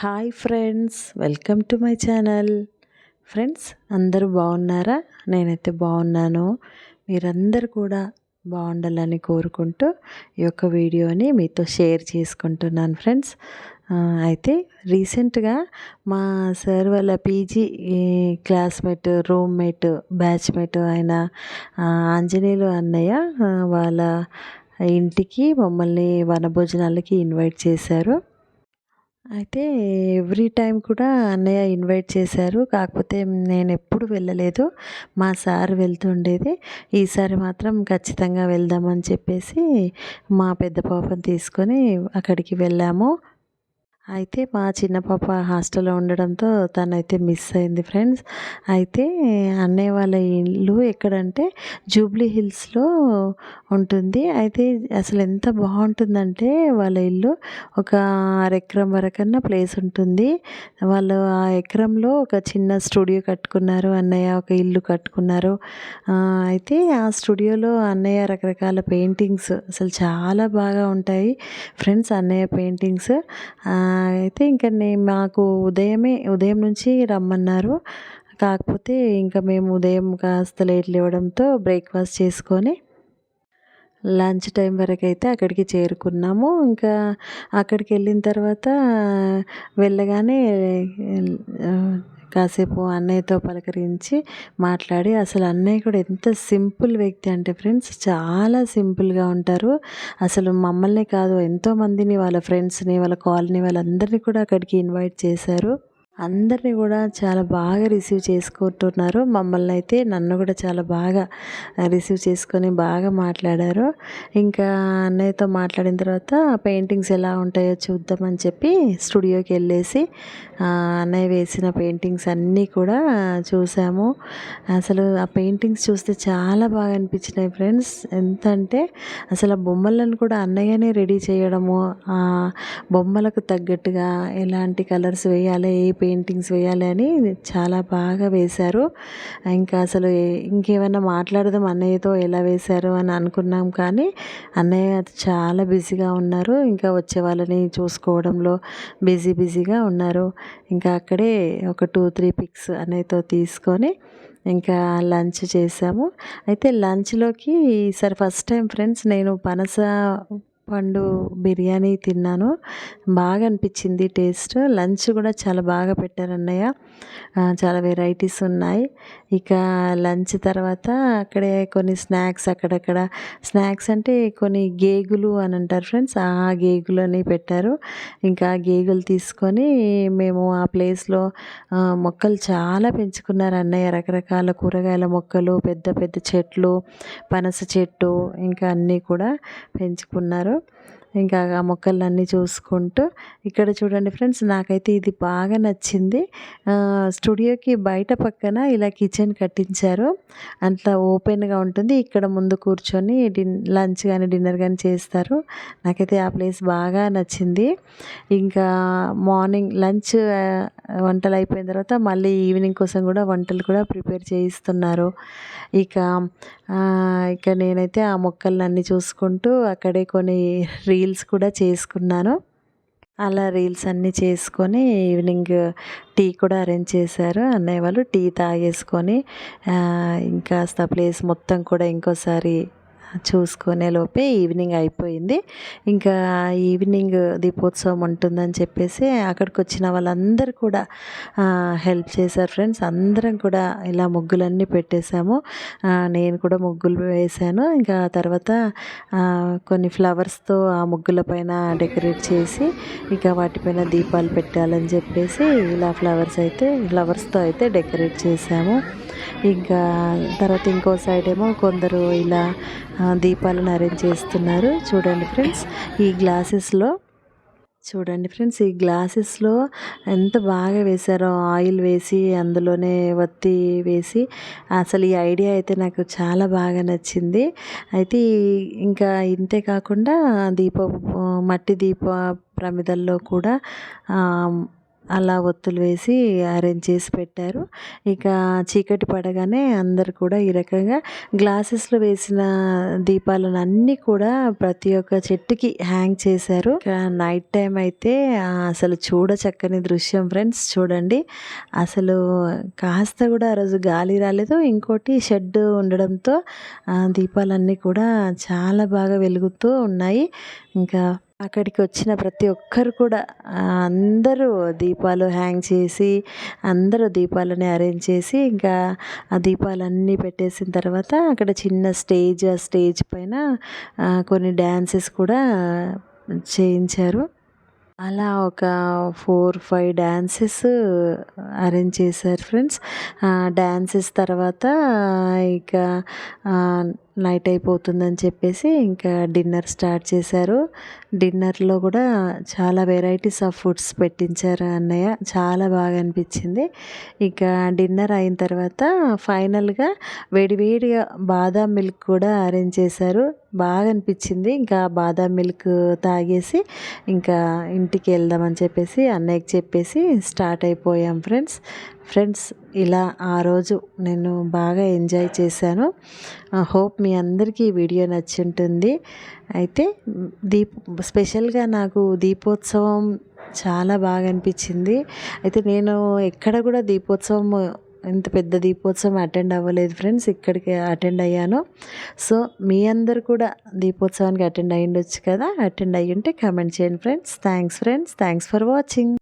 Hi friends welcome to my channel. Friends అందరూ బాగున్నారా? నేనైతే బాగున్నాను. మీరందరూ కూడా బాగుండాలని కోరుకుంటూ ఈ యొక్క వీడియోని మీతో షేర్ చేసుకుంటున్నాను ఫ్రెండ్స్. అయితే రీసెంట్గా మా సార్ వాళ్ళ పీజీ క్లాస్మేట్ రూమ్మేట్ బ్యాచ్మేట్ ఆయన ఆంజనేయులు అన్నయ్య వాళ్ళ ఇంటికి మమ్మల్ని వనభోజనాలకి ఇన్వైట్ చేశారు. అయితే ఎవ్రీ టైం కూడా అన్నయ్య ఇన్వైట్ చేశారు. కాకపోతే నేను ఎప్పుడు వెళ్ళలేదు. మా సార్ వెళ్తుండేది. ఈసారి మాత్రం ఖచ్చితంగా వెళ్దామని చెప్పేసి మా పెద్ద పాపను తీసుకొని అక్కడికి వెళ్ళాము. అయితే మా చిన్న పాప హాస్టల్లో ఉండడంతో తనైతే మిస్ అయింది ఫ్రెండ్స్. అయితే అన్నయ్య వాళ్ళ ఇల్లు ఎక్కడంటే జూబ్లీ హిల్స్లో ఉంటుంది. అయితే అసలు ఎంత బాగుంటుందంటే వాళ్ళ ఇల్లు ఒక ఎకరం వరకన్నా ప్లేస్ ఉంటుంది. వాళ్ళు ఆ ఎకరంలో ఒక చిన్న స్టూడియో కట్టుకున్నారు. అన్నయ్య ఒక ఇల్లు కట్టుకున్నారు. అయితే ఆ స్టూడియోలో అన్నయ్య రకరకాల పెయింటింగ్స్ అసలు చాలా బాగా ఉంటాయి. ఫ్రెండ్స్ అన్నయ్య పెయింటింగ్స్ అయితే ఇంకా నేను మాకు ఉదయమే ఉదయం నుంచి రమ్మన్నారు. కాకపోతే ఇంకా మేము ఉదయం కాస్త లేట్ లేవడంతో బ్రేక్ఫాస్ట్ చేసుకొని లంచ్ టైం వరకు అయితే అక్కడికి చేరుకున్నాము. ఇంకా అక్కడికి వెళ్ళిన తర్వాత వెళ్ళగానే కాసేపు అన్నయ్యతో పలకరించి మాట్లాడి అసలు అన్నయ్య కూడా ఎంత సింపుల్ వ్యక్తి అంటే ఫ్రెండ్స్ చాలా సింపుల్గా ఉంటారు. అసలు మమ్మల్ని కాదు ఎంతోమందిని వాళ్ళ ఫ్రెండ్స్ని వాళ్ళ కాలనీ వాళ్ళందరినీ కూడా అక్కడికి ఇన్వైట్ చేశారు. అందరినీ కూడా చాలా బాగా రిసీవ్ చేసుకుంటున్నారు. మమ్మల్ని అయితే నన్ను కూడా చాలా బాగా రిసీవ్ చేసుకొని బాగా మాట్లాడారు. ఇంకా అన్నయ్యతో మాట్లాడిన తర్వాత పెయింటింగ్స్ ఎలా ఉంటాయో చూద్దామని చెప్పి స్టూడియోకి వెళ్ళేసి అన్నయ్య వేసిన పెయింటింగ్స్ అన్నీ కూడా చూసాము. అసలు ఆ పెయింటింగ్స్ చూస్తే చాలా బాగా అనిపించినాయి ఫ్రెండ్స్. ఎంత అంటే అసలు ఆ బొమ్మలను కూడా అన్నయ్యనే రెడీ చేయడము ఆ బొమ్మలకు తగ్గట్టుగా ఎలాంటి కలర్స్ వేయాలి ఏ పెయింటింగ్స్ వేయాలని చాలా బాగా వేశారు. ఇంకా అసలు ఇంకేమైనా మాట్లాడదాం అన్నయ్యతో ఎలా వేశారు అని అనుకున్నాం కానీ అన్నయ్య చాలా బిజీగా ఉన్నారు. ఇంకా వచ్చే వాళ్ళని చూసుకోవడంలో బిజీ బిజీగా ఉన్నారు. ఇంకా అక్కడే ఒక టూ త్రీ పిక్స్ అన్నయ్యతో తీసుకొని ఇంకా లంచ్ చేసాము అయితే లంచ్లోకి ఈసారి ఫస్ట్ టైం ఫ్రెండ్స్ నేను పనస పండు బిర్యానీ తిన్నాను. బాగా అనిపించింది టేస్ట్. లంచ్ కూడా చాలా బాగా పెట్టారు అన్నయ్య. చాలా వెరైటీస్ ఉన్నాయి. ఇక లంచ్ తర్వాత అక్కడే కొన్ని స్నాక్స్ అక్కడక్కడ. స్నాక్స్ అంటే కొన్ని గేగులు అని అంటారు ఫ్రెండ్స్. ఆ గేగులని పెట్టారు. ఇంకా గేగులు తీసుకొని మేము ఆ ప్లేస్లో మొక్కలు చాలా పెంచుకున్నారు అన్నయ్య. రకరకాల కూరగాయల మొక్కలు పెద్ద పెద్ద చెట్లు పనస చెట్టు ఇంకా అన్నీ కూడా పెంచుకున్నారు. ఇంకా ఆ మొక్కలన్నీ చూసుకుంటూ ఇక్కడ చూడండి ఫ్రెండ్స్ నాకైతే ఇది బాగా నచ్చింది. స్టూడియోకి బయట పక్కన ఇలా కిచెన్ కట్టించారు. అంతా ఓపెన్గా ఉంటుంది. ఇక్కడ ముందు కూర్చొని డిన్ లంచ్ కానీ డిన్నర్ కానీ చేస్తారు. నాకైతే ఆ ప్లేస్ బాగా నచ్చింది. ఇంకా మార్నింగ్ లంచ్ వంటలు అయిపోయిన తర్వాత మళ్ళీ ఈవినింగ్ కోసం కూడా వంటలు కూడా ప్రిపేర్ చేయిస్తున్నారు. ఇక ఇక నేనైతే ఆ మొక్కలన్నీ చూసుకుంటూ అక్కడే కొన్ని రీల్స్ కూడా చేసుకున్నాను. అలా రీల్స్ అన్నీ చేసుకొని ఈవినింగ్ టీ కూడా అరేంజ్ చేశారు. అన్నయ్య వాళ్ళు టీ తాగేసుకొని ఇంకాస్త ప్లేస్ మొత్తం కూడా ఇంకోసారి చూసుకునే లోపే ఈవినింగ్ అయిపోయింది. ఇంకా ఈవినింగ్ దీపోత్సవం ఉంటుందని చెప్పేసి అక్కడికి వచ్చిన వాళ్ళందరూ కూడా హెల్ప్ చేశారు ఫ్రెండ్స్. అందరం కూడా ఇలా ముగ్గులన్నీ పెట్టేశాము. నేను కూడా ముగ్గులు వేశాను. ఇంకా తర్వాత కొన్ని ఫ్లవర్స్తో ఆ ముగ్గుల పైన డెకరేట్ చేసి ఇంకా వాటిపైన దీపాలు పెట్టాలని చెప్పేసి ఇలా ఫ్లవర్స్ అయితే ఫ్లవర్స్తో అయితే డెకరేట్ చేశాము. ఇంకా తర్వాత ఇంకో సైడ్ ఏమో కొందరు ఇలా దీపాలను అరేంజ్ చేస్తున్నారు. చూడండి ఫ్రెండ్స్ ఈ గ్లాసెస్లో చూడండి ఫ్రెండ్స్ ఈ గ్లాసెస్లో ఎంత బాగా వేశారో ఆయిల్ వేసి అందులోనే వత్తి వేసి అసలు ఈ ఐడియా అయితే నాకు చాలా బాగా నచ్చింది. అయితే ఇంకా ఇంతే కాకుండా దీప మట్టి దీప ప్రమిదల్లో కూడా అలా ఒత్తులు వేసి అరేంజ్ చేసి పెట్టారు. ఇక చీకటి పడగానే అందరు కూడా ఈ రకంగా గ్లాసెస్లో వేసిన దీపాలను అన్నీ కూడా ప్రతి ఒక్క చెట్టుకి హ్యాంగ్ చేశారు. నైట్ టైం అయితే అసలు చూడ చక్కని దృశ్యం ఫ్రెండ్స్ చూడండి. అసలు కాస్త కూడా ఆ రోజు గాలి రాలేదు. ఇంకోటి షెడ్ ఉండడంతో దీపాలన్నీ కూడా చాలా బాగా వెలుగుతూ ఉన్నాయి. ఇంకా అక్కడికి వచ్చిన ప్రతి ఒక్కరు కూడా అందరూ దీపాలు హ్యాంగ్ చేసి అందరూ దీపాలని అరేంజ్ చేసి ఇంకా ఆ దీపాలన్నీ పెట్టేసిన తర్వాత అక్కడ చిన్న స్టేజ్ ఆ స్టేజ్ పైన కొన్ని డ్యాన్సెస్ కూడా చేయించారు. అలా ఒక ఫోర్ ఫైవ్ డ్యాన్సెస్ అరేంజ్ చేశారు ఫ్రెండ్స్. డ్యాన్సెస్ తర్వాత ఇక నైట్ అయిపోతుందని చెప్పేసి ఇంకా డిన్నర్ స్టార్ట్ చేశారు. డిన్నర్లో కూడా చాలా వెరైటీస్ ఆఫ్ ఫుడ్స్ పెట్టించారు అన్నయ్య. చాలా బాగా అనిపించింది. ఇక డిన్నర్ అయిన తర్వాత ఫైనల్గా వేడివేడిగా బాదాం మిల్క్ కూడా అరేంజ్ చేశారు. బాగా అనిపించింది. ఇంకా బాదాం మిల్క్ తాగేసి ఇంకా ఇంటికి వెళ్దామని చెప్పేసి అన్నయ్యకి చెప్పేసి స్టార్ట్ అయిపోయాం ఫ్రెండ్స్. ఫ్రెండ్స్ ఇలా ఆ రోజు నేను బాగా ఎంజాయ్ చేశాను. హోప్ మీ అందరికీ ఈ వీడియో నచ్చుంటుంది. అయితే దీప్ స్పెషల్గా నాకు దీపోత్సవం చాలా బాగా అనిపించింది. అయితే నేను ఎక్కడ కూడా దీపోత్సవం ఇంత పెద్ద దీపోత్సవం అటెండ్ అవ్వలేదు ఫ్రెండ్స్ ఇక్కడికి అటెండ్ అయ్యాను. సో మీ అందరు కూడా దీపోత్సవానికి అటెండ్ అయ్యిండొచ్చు కదా అటెండ్ అయ్యి ఉంటే కమెంట్ చేయండి friends. Thanks friends thanks for watching.